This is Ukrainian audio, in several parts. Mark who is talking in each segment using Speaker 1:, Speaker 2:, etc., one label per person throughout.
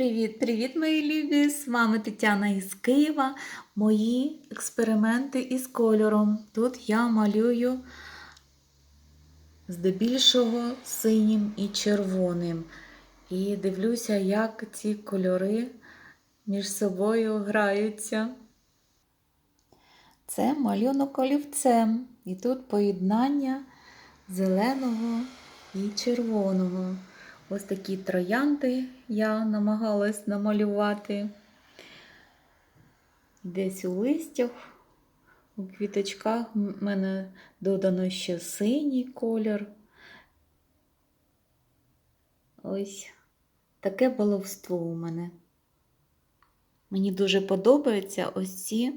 Speaker 1: Привіт-привіт, мої любі! З вами Тетяна із Києва. Мої експерименти із кольором. Тут я малюю здебільшого синім і червоним. І дивлюся, як ці кольори між собою граються. Це малюнок олівцем. І тут поєднання зеленого і червоного. Ось такі троянди я намагалась намалювати. Десь у листях, у квіточках в мене додано ще синій колір. Ось таке баловство у мене. Мені дуже подобаються ось ці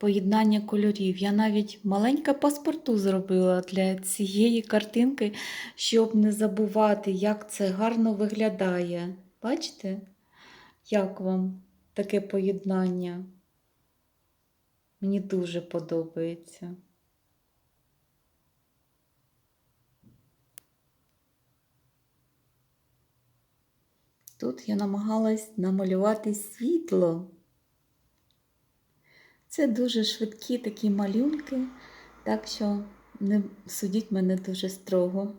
Speaker 1: поєднання кольорів. Я навіть маленьке паспорту зробила для цієї картинки, щоб не забувати, як це гарно виглядає. Бачите, як вам таке поєднання? Мені дуже подобається. Тут я намагалась намалювати світло. Це дуже швидкі такі малюнки, так що не судіть мене дуже строго.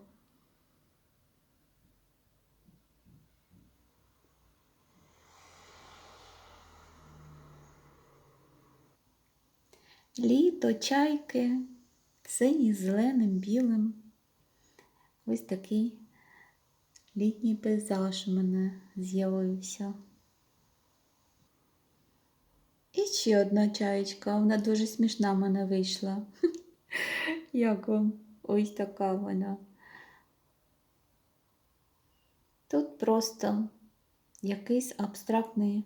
Speaker 1: Літо, чайки, синій, зеленим, білим. Ось такий літній пейзаж у мене з'явився. І ще одна чаєчка, вона дуже смішна в мене вийшла. Як вам? Ось така вона. Тут просто якийсь абстрактний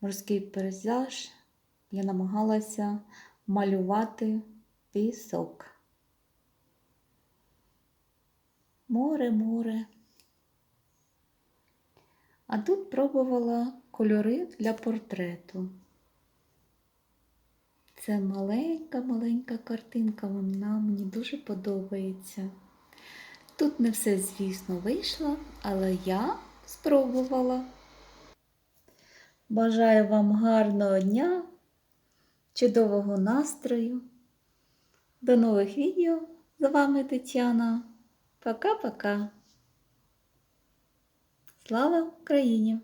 Speaker 1: морський пейзаж. Я намагалася малювати пісок. Море, море. А тут пробувала кольори для портрету. Це маленька-маленька картинка, вона мені дуже подобається. Тут не все, звісно, вийшло, але я спробувала. Бажаю вам гарного дня, чудового настрою. До нових відео. З вами Тетяна. Пока-пока. Слава Україні!